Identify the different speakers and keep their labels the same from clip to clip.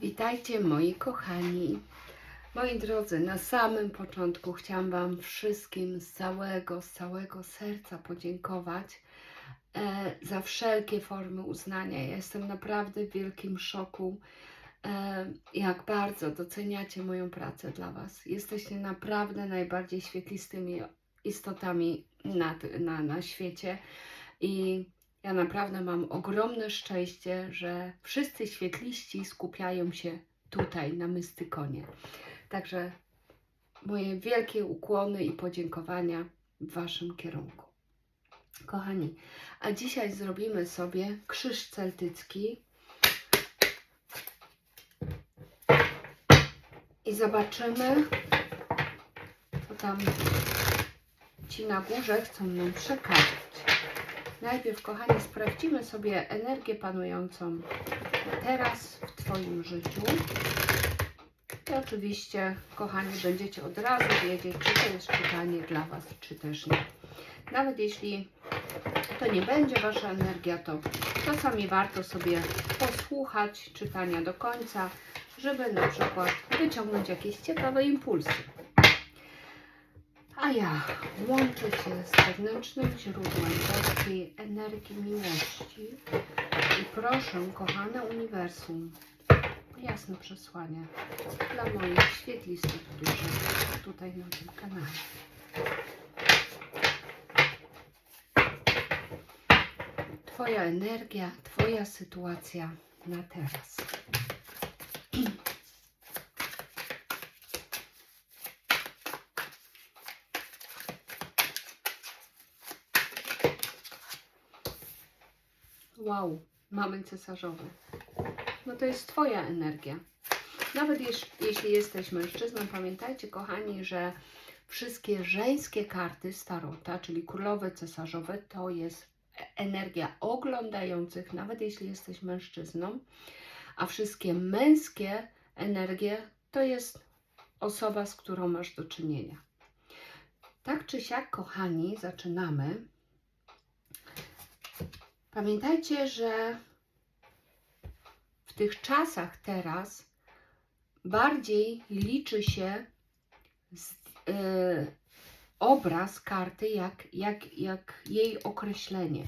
Speaker 1: Witajcie moi kochani. Moi drodzy, na samym początku chciałam Wam wszystkim z całego, z całego serca podziękować e, za wszelkie formy uznania. Ja jestem naprawdę w wielkim szoku, e, jak bardzo doceniacie moją pracę dla Was. Jesteście naprawdę najbardziej świetlistymi istotami na, na, na świecie i ja naprawdę mam ogromne szczęście, że wszyscy świetliści skupiają się tutaj na Mystykonie. Także moje wielkie ukłony i podziękowania w Waszym kierunku. Kochani, a dzisiaj zrobimy sobie krzyż celtycki i zobaczymy, co tam ci na górze chcą nam przekazać. Najpierw, kochani, sprawdzimy sobie energię panującą teraz w Twoim życiu. I oczywiście, kochani, będziecie od razu wiedzieć, czy to jest czytanie dla Was, czy też nie. Nawet jeśli to nie będzie Wasza energia, to czasami warto sobie posłuchać czytania do końca, żeby na przykład wyciągnąć jakieś ciekawe impulsy. A ja łączę się z wewnętrznym źródłem boskiej energii miłości i proszę, kochane uniwersum, jasne przesłanie dla moich świetlistych duszy tutaj na tym kanale. Twoja energia, Twoja sytuacja na teraz. Wow, mamy cesarzowy. No to jest Twoja energia. Nawet jeż, jeśli jesteś mężczyzną, pamiętajcie, kochani, że wszystkie żeńskie karty starota, czyli królowe cesarzowe, to jest energia oglądających, nawet jeśli jesteś mężczyzną, a wszystkie męskie energie to jest osoba, z którą masz do czynienia. Tak czy siak, kochani, zaczynamy. Pamiętajcie, że w tych czasach teraz bardziej liczy się z, y, obraz karty, jak, jak, jak jej określenie.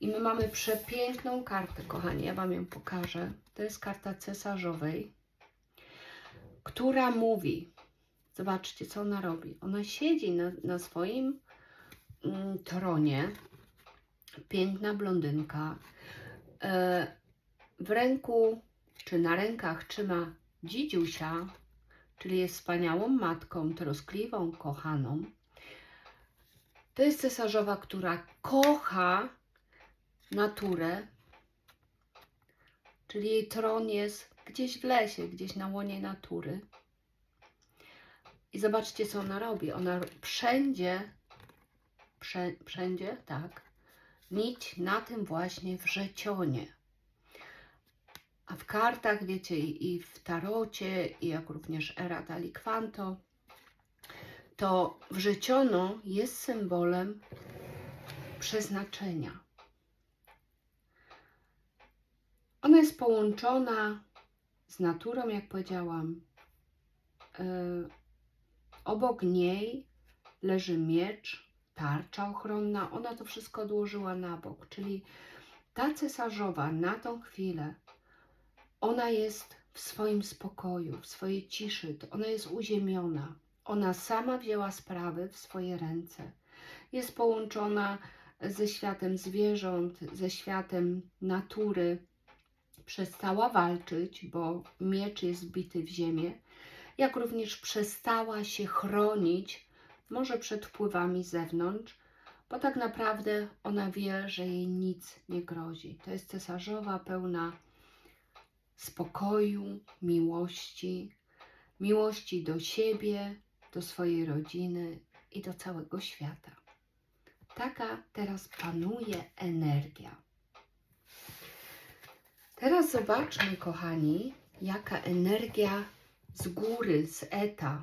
Speaker 1: I my mamy przepiękną kartę, kochani. Ja Wam ją pokażę. To jest karta cesarzowej, która mówi, zobaczcie, co ona robi. Ona siedzi na, na swoim mm, tronie, piękna blondynka. E, w ręku czy na rękach trzyma dzidziusia, czyli jest wspaniałą matką, troskliwą, kochaną. To jest cesarzowa, która kocha naturę, czyli jej tron jest gdzieś w lesie, gdzieś na łonie natury. I zobaczcie, co ona robi. Ona wszędzie, wszę, wszędzie, tak, nić na tym właśnie wrzecionie. A w kartach, wiecie, i, w tarocie, i jak również Era Dalikwanto, to wrzeciono jest symbolem przeznaczenia. Ona jest połączona z naturą, jak powiedziałam. Yy, obok niej leży miecz, tarcza ochronna. Ona to wszystko odłożyła na bok, czyli ta cesarzowa na tą chwilę, ona jest w swoim spokoju, w swojej ciszy, ona jest uziemiona. Ona sama wzięła sprawy w swoje ręce. Jest połączona ze światem zwierząt, ze światem natury. Przestała walczyć, bo miecz jest wbity w ziemię, jak również przestała się chronić, może przed wpływami z zewnątrz, bo tak naprawdę ona wie, że jej nic nie grozi. To jest cesarzowa pełna spokoju, miłości, miłości do siebie, do swojej rodziny i do całego świata. Taka teraz panuje energia. Teraz zobaczmy, kochani, jaka energia z góry, z eta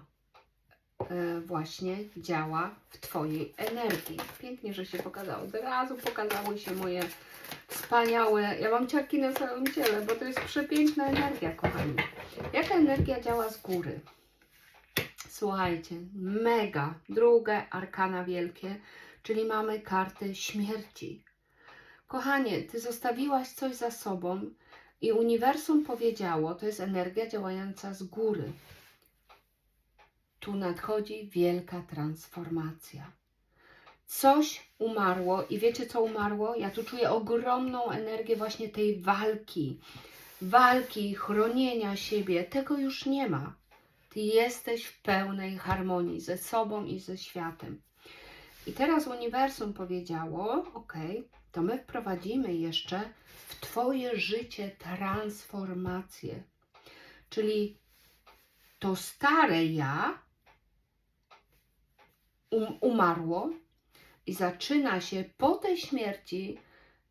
Speaker 1: właśnie działa w Twojej energii. Pięknie, że się pokazało. Od razu pokazały się moje Wspaniałe. Ja mam ciarki na całym ciele, bo to jest przepiękna energia, kochani. Jaka energia działa z góry? Słuchajcie, mega. Drugie arkana wielkie, czyli mamy kartę śmierci. Kochanie, ty zostawiłaś coś za sobą i uniwersum powiedziało, to jest energia działająca z góry. Tu nadchodzi wielka transformacja. Coś umarło i wiecie co umarło? Ja tu czuję ogromną energię właśnie tej walki. Walki, chronienia siebie. Tego już nie ma. Ty jesteś w pełnej harmonii ze sobą i ze światem. I teraz uniwersum powiedziało: OK, to my wprowadzimy jeszcze w Twoje życie transformację. Czyli to stare ja um, umarło i zaczyna się po tej śmierci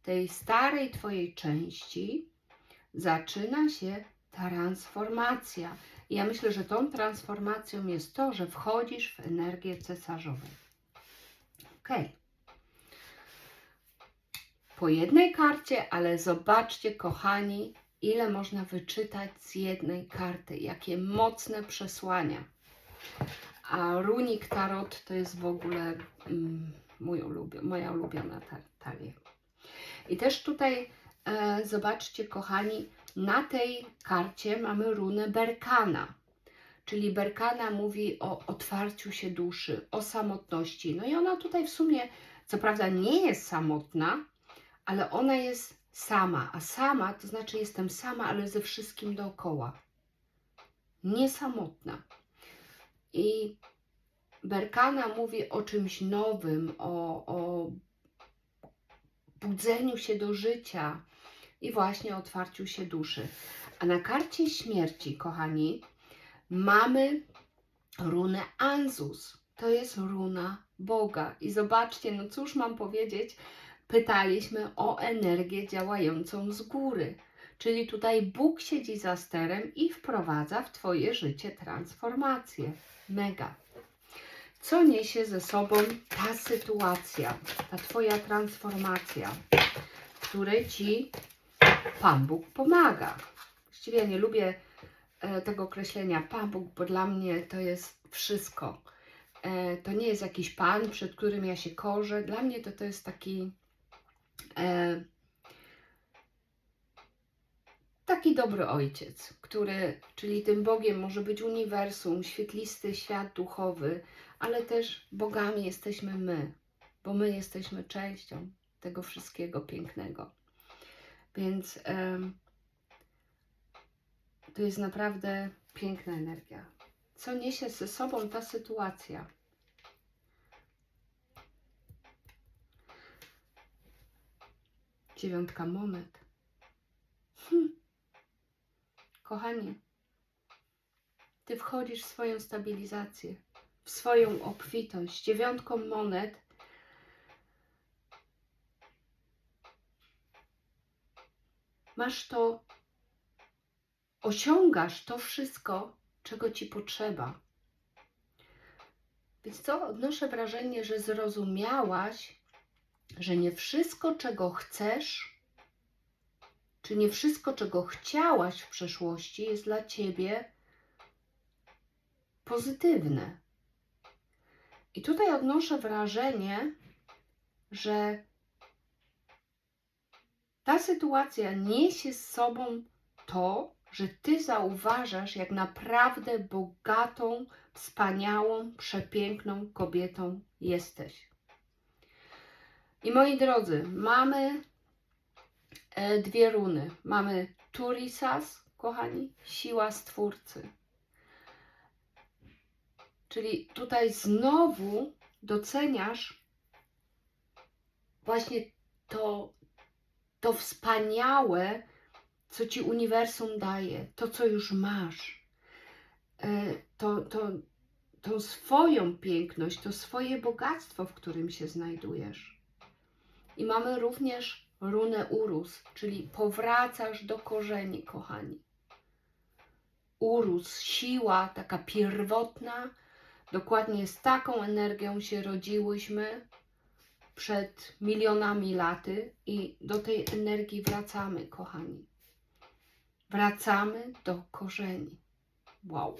Speaker 1: tej starej Twojej części, zaczyna się transformacja. I ja myślę, że tą transformacją jest to, że wchodzisz w energię cesarzową. Ok. Po jednej karcie, ale zobaczcie, kochani, ile można wyczytać z jednej karty, jakie mocne przesłania. A runik tarot to jest w ogóle mm, mój ulubio, moja ulubiona ta- talia. I też tutaj e, zobaczcie, kochani, na tej karcie mamy runę Berkana. Czyli Berkana mówi o otwarciu się duszy, o samotności. No i ona tutaj w sumie, co prawda, nie jest samotna, ale ona jest sama. A sama to znaczy jestem sama, ale ze wszystkim dookoła. Nie samotna. I Berkana mówi o czymś nowym, o, o budzeniu się do życia i właśnie otwarciu się duszy. A na karcie śmierci, kochani, mamy runę Anzus. To jest runa Boga. I zobaczcie, no cóż mam powiedzieć, pytaliśmy o energię działającą z góry. Czyli tutaj Bóg siedzi za sterem i wprowadza w Twoje życie transformację. Mega. Co niesie ze sobą ta sytuacja, ta Twoja transformacja, w której Ci Pan Bóg pomaga? Właściwie ja nie lubię e, tego określenia Pan Bóg, bo dla mnie to jest wszystko. E, to nie jest jakiś Pan, przed którym ja się korzę. Dla mnie to, to jest taki e, taki dobry ojciec, który, czyli tym Bogiem może być uniwersum, świetlisty świat duchowy, ale też Bogami jesteśmy my, bo my jesteśmy częścią tego wszystkiego pięknego. Więc em, to jest naprawdę piękna energia. Co niesie ze sobą ta sytuacja? Dziewiątka monet. Hm. Kochani, ty wchodzisz w swoją stabilizację, w swoją obfitość. Dziewiątką monet masz to, osiągasz to wszystko, czego ci potrzeba. Więc co? Odnoszę wrażenie, że zrozumiałaś, że nie wszystko, czego chcesz, czy nie wszystko, czego chciałaś w przeszłości, jest dla ciebie pozytywne. I tutaj odnoszę wrażenie, że ta sytuacja niesie z sobą to, że ty zauważasz, jak naprawdę bogatą, wspaniałą, przepiękną kobietą jesteś. I moi drodzy, mamy dwie runy. Mamy Turisas, kochani, siła stwórcy. Czyli tutaj znowu doceniasz właśnie to, to wspaniałe, co ci uniwersum daje, to, co już masz. E, To, to, tą swoją piękność, to swoje bogactwo, w którym się znajdujesz. I mamy również runę Urus, czyli powracasz do korzeni, kochani. Urus, siła taka pierwotna, dokładnie z taką energią się rodziłyśmy, przed milionami laty i do tej energii wracamy, kochani. Wracamy do korzeni. Wow.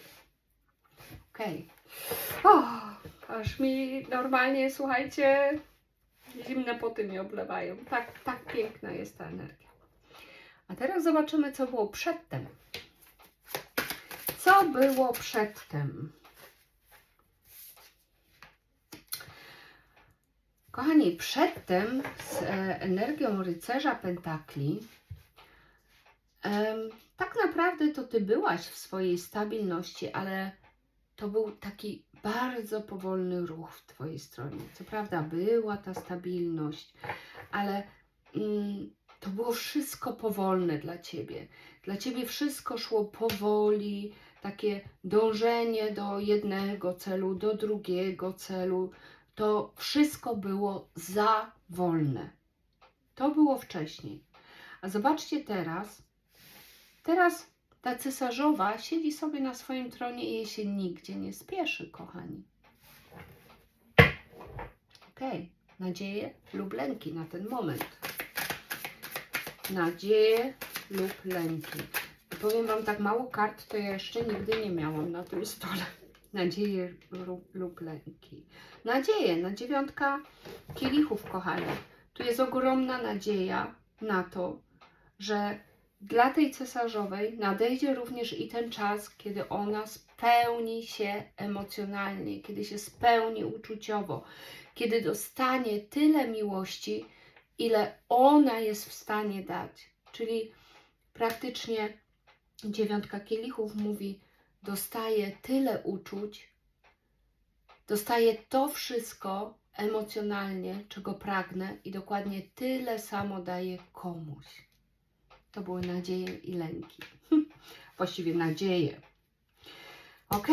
Speaker 1: Okej. Okay. Aż mi normalnie, słuchajcie, zimne poty mi oblewają. Tak, tak piękna jest ta energia. A teraz zobaczymy, co było przedtem. Co było przedtem? Kochani, przedtem z e, energią rycerza pentakli tak naprawdę to ty byłaś w swojej stabilności, ale to był taki bardzo powolny ruch w twojej stronie. Co prawda była ta stabilność, ale mm, to było wszystko powolne dla ciebie. Dla ciebie wszystko szło powoli, takie dążenie do jednego celu, do drugiego celu. To wszystko było za wolne. To było wcześniej. A zobaczcie teraz. Teraz ta cesarzowa siedzi sobie na swoim tronie i jej się nigdzie nie spieszy, kochani. Okej, nadzieje lub lęki na ten moment. Nadzieje lub lęki. Powiem Wam tak mało kart, to ja jeszcze nigdy nie miałam na tym stole. Nadzieje lub, lub lęki. Nadzieje na dziewiątka kielichów, kochani. Tu jest ogromna nadzieja na to, że dla tej cesarzowej nadejdzie również i ten czas, kiedy ona spełni się emocjonalnie, kiedy się spełni uczuciowo, kiedy dostanie tyle miłości, ile ona jest w stanie dać. Czyli praktycznie dziewiątka kielichów mówi: dostaje tyle uczuć, dostaje to wszystko emocjonalnie, czego pragnę, i dokładnie tyle samo daje komuś. To były nadzieje i lęki. Właściwie nadzieje. Ok,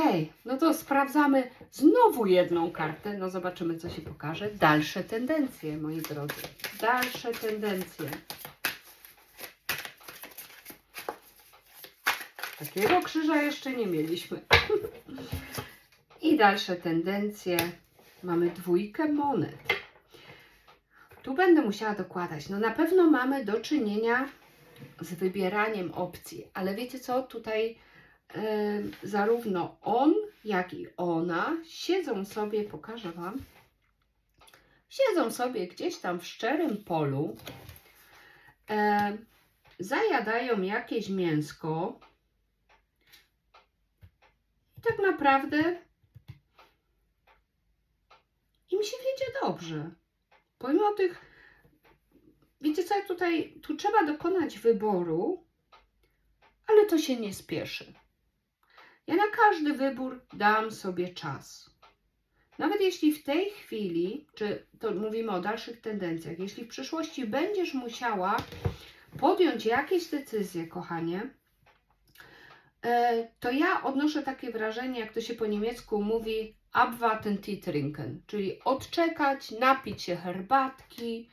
Speaker 1: no to sprawdzamy znowu jedną kartę. No zobaczymy, co się pokaże. Dalsze tendencje, moi drodzy. Dalsze tendencje. Takiego krzyża jeszcze nie mieliśmy. I dalsze tendencje. Mamy dwójkę monet. Tu będę musiała dokładać. No na pewno mamy do czynienia z wybieraniem opcji, ale wiecie co? Tutaj zarówno on, jak i ona siedzą sobie, pokażę Wam, siedzą sobie gdzieś tam w szczerym polu, zajadają jakieś mięsko i tak naprawdę im się wiedzie dobrze. Pomimo tych Wiecie co, tutaj tu trzeba dokonać wyboru, ale to się nie spieszy. Ja na każdy wybór dam sobie czas. Nawet jeśli w tej chwili, czy to mówimy o dalszych tendencjach, jeśli w przyszłości będziesz musiała podjąć jakieś decyzje, kochanie, e, to ja odnoszę takie wrażenie, jak to się po niemiecku mówi, abwarten die trinken, czyli odczekać, napić się herbatki,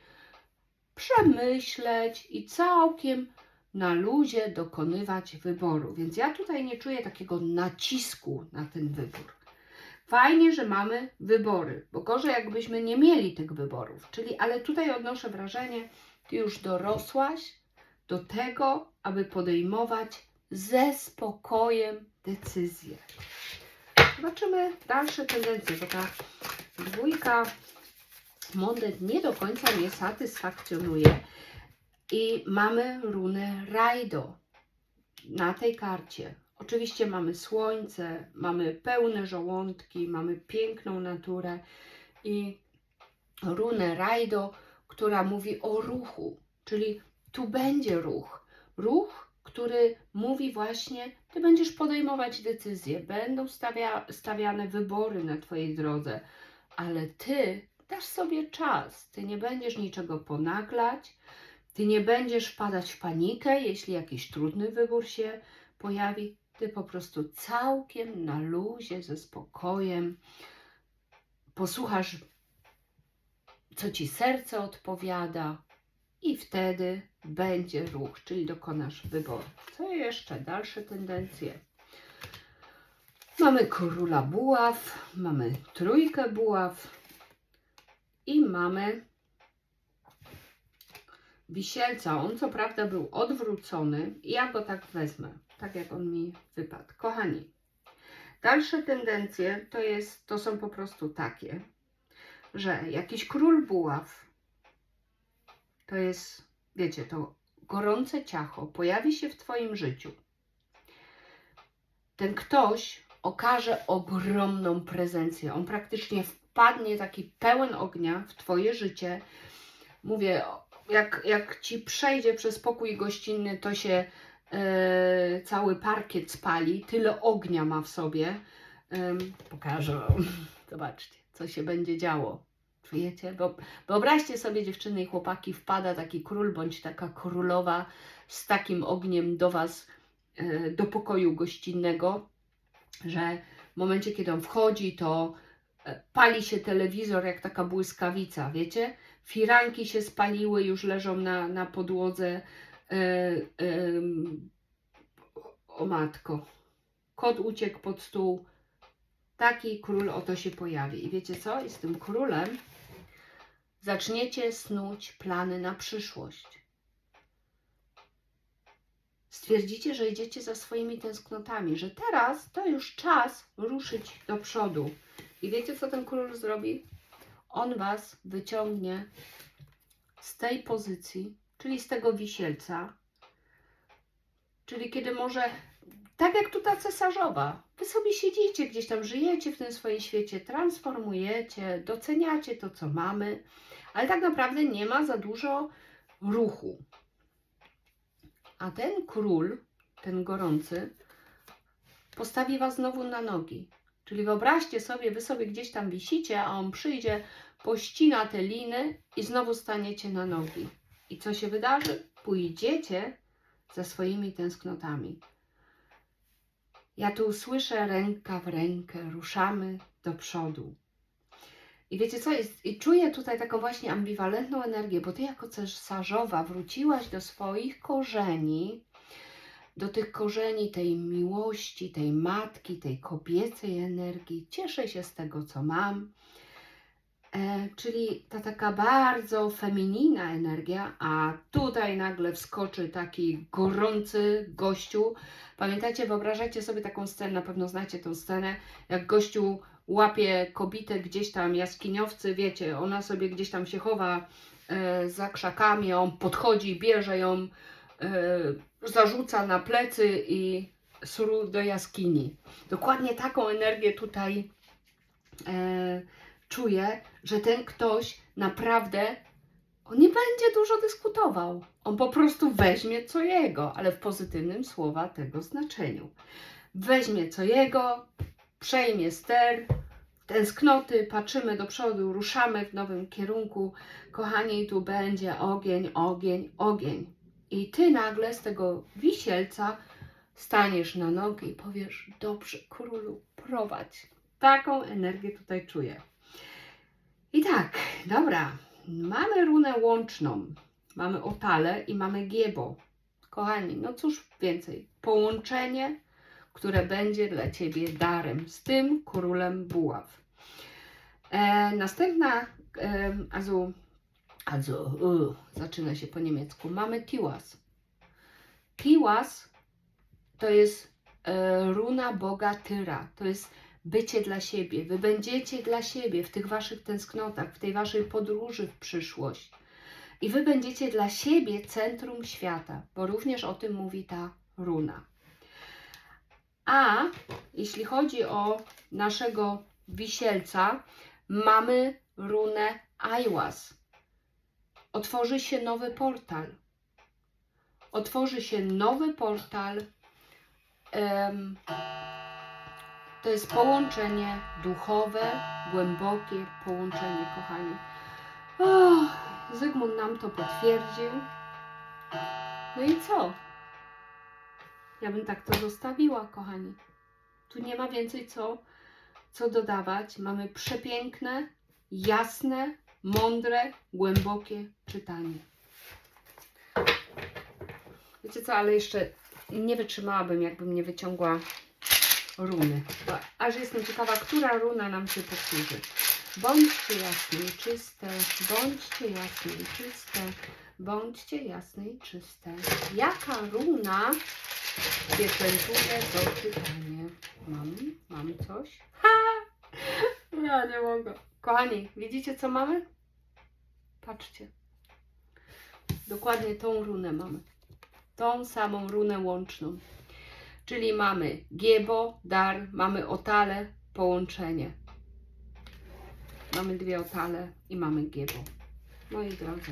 Speaker 1: przemyśleć i całkiem na luzie dokonywać wyboru. Więc ja tutaj nie czuję takiego nacisku na ten wybór. Fajnie, że mamy wybory, bo gorzej jakbyśmy nie mieli tych wyborów. Czyli, ale tutaj odnoszę wrażenie, ty już dorosłaś do tego, aby podejmować ze spokojem decyzje. Zobaczymy dalsze tendencje, bo ta dwójka monet nie do końca mnie satysfakcjonuje. I mamy runę Rajdo na tej karcie. Oczywiście mamy słońce, mamy pełne żołądki, mamy piękną naturę i runę Rajdo, która mówi o ruchu, czyli tu będzie ruch. Ruch, który mówi właśnie, ty będziesz podejmować decyzje, będą stawia, stawiane wybory na twojej drodze, ale ty dasz sobie czas. Ty nie będziesz niczego ponaglać, ty nie będziesz wpadać w panikę, jeśli jakiś trudny wybór się pojawi. Ty po prostu całkiem na luzie, ze spokojem posłuchasz, co ci serce odpowiada, i wtedy będzie ruch, czyli dokonasz wyboru. Co jeszcze? Dalsze tendencje. Mamy króla buław, mamy trójkę buław, i mamy wisielca. On co prawda był odwrócony ja go tak wezmę, tak jak on mi wypadł. Kochani, dalsze tendencje to, jest, to są po prostu takie, że jakiś król buław, to jest, wiecie, to gorące ciacho pojawi się w Twoim życiu. Ten ktoś okaże ogromną prezencję. On praktycznie wpadnie taki pełen ognia w Twoje życie. Mówię, jak, jak Ci przejdzie przez pokój gościnny, to się e, cały parkiet spali. Tyle ognia ma w sobie. Em, pokażę wam. Zobaczcie, co się będzie działo. Czujecie? Bo wyobraźcie sobie, dziewczyny i chłopaki, wpada taki król bądź taka królowa z takim ogniem do Was, e, do pokoju gościnnego, że w momencie, kiedy on wchodzi, to pali się telewizor jak taka błyskawica, wiecie? Firanki się spaliły, już leżą na, na podłodze. E, em, o matko. Kot uciekł pod stół. Taki król oto się pojawi. I wiecie co? I z tym królem zaczniecie snuć plany na przyszłość. Stwierdzicie, że idziecie za swoimi tęsknotami, że teraz to już czas ruszyć do przodu. I wiecie, co ten król zrobi? On was wyciągnie z tej pozycji, czyli z tego wisielca, czyli kiedy może, tak jak tu ta cesarzowa, wy sobie siedzicie gdzieś tam, żyjecie w tym swoim świecie, transformujecie, doceniacie to, co mamy, ale tak naprawdę nie ma za dużo ruchu. A ten król, ten gorący, postawi was znowu na nogi. Czyli wyobraźcie sobie, wy sobie gdzieś tam wisicie, a on przyjdzie, pościna te liny i znowu staniecie na nogi. I co się wydarzy? Pójdziecie za swoimi tęsknotami. Ja tu słyszę ręka w rękę, ruszamy do przodu. I wiecie co jest? I czuję tutaj taką właśnie ambiwalentną energię, bo ty jako cesarzowa wróciłaś do swoich korzeni, do tych korzeni tej miłości, tej matki, tej kobiecej energii. Cieszę się z tego, co mam. E, czyli ta taka bardzo feminina energia, a tutaj nagle wskoczy taki gorący gościu. Pamiętacie, wyobrażacie sobie taką scenę, na pewno znacie tę scenę, jak gościu łapie kobietę gdzieś tam, jaskiniowcy, wiecie, ona sobie gdzieś tam się chowa e, za krzakami, on podchodzi, bierze ją, zarzuca na plecy i sru do jaskini. Dokładnie taką energię tutaj e, czuję, że ten ktoś naprawdę on nie będzie dużo dyskutował. On po prostu weźmie co jego, ale w pozytywnym słowa tego znaczeniu. Weźmie co jego, przejmie ster, tęsknoty, patrzymy do przodu, ruszamy w nowym kierunku. Kochani, tu będzie ogień, ogień, ogień. I ty nagle z tego wisielca staniesz na nogi i powiesz: Dobrze, królu, prowadź. Taką energię tutaj czuję. I tak, dobra, mamy runę łączną, mamy otale i mamy giebo. Kochani, no cóż więcej, połączenie, które będzie dla Ciebie darem z tym królem buław. E, następna, e, also, also zaczyna się po niemiecku, mamy Tiwas. Tiwas to jest e, runa Boga Tyra, to jest bycie dla siebie. Wy będziecie dla siebie w tych waszych tęsknotach, w tej waszej podróży w przyszłość. I wy będziecie dla siebie centrum świata, bo również o tym mówi ta runa. A jeśli chodzi o naszego wisielca, mamy runę Aiwas. Otworzy się nowy portal. Otworzy się nowy portal. to jest połączenie duchowe, głębokie połączenie, kochani. O, Zygmunt nam to potwierdził. No i co? Ja bym tak to zostawiła, kochani. Tu nie ma więcej co, co dodawać. Mamy przepiękne, jasne, mądre, głębokie czytanie. Wiecie co, ale jeszcze nie wytrzymałabym, jakbym nie wyciągła runy. Aż jestem ciekawa, która runa nam się powtórzy. Bądźcie jasne i czyste, bądźcie jasne i czyste, Bądźcie jasne i czyste. Jaka runa pieczętuje to czytanie? Mam, mam coś? Ha! Ja nie mogę. Kochani, widzicie co mamy? Patrzcie. Dokładnie tą runę mamy. Tą samą runę łączną. Czyli mamy giebo, dar, mamy otale, połączenie. Mamy dwie otale i mamy giebo. Moi drodzy,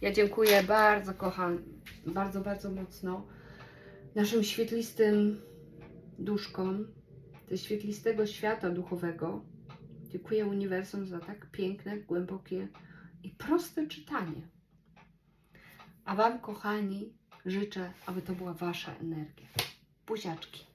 Speaker 1: ja dziękuję bardzo, kocham, bardzo, bardzo mocno naszym świetlistym duszkom ze świetlistego świata duchowego. Dziękuję uniwersum za tak piękne, głębokie i proste czytanie. A Wam, kochani, życzę, aby to była Wasza energia. Buziaczki.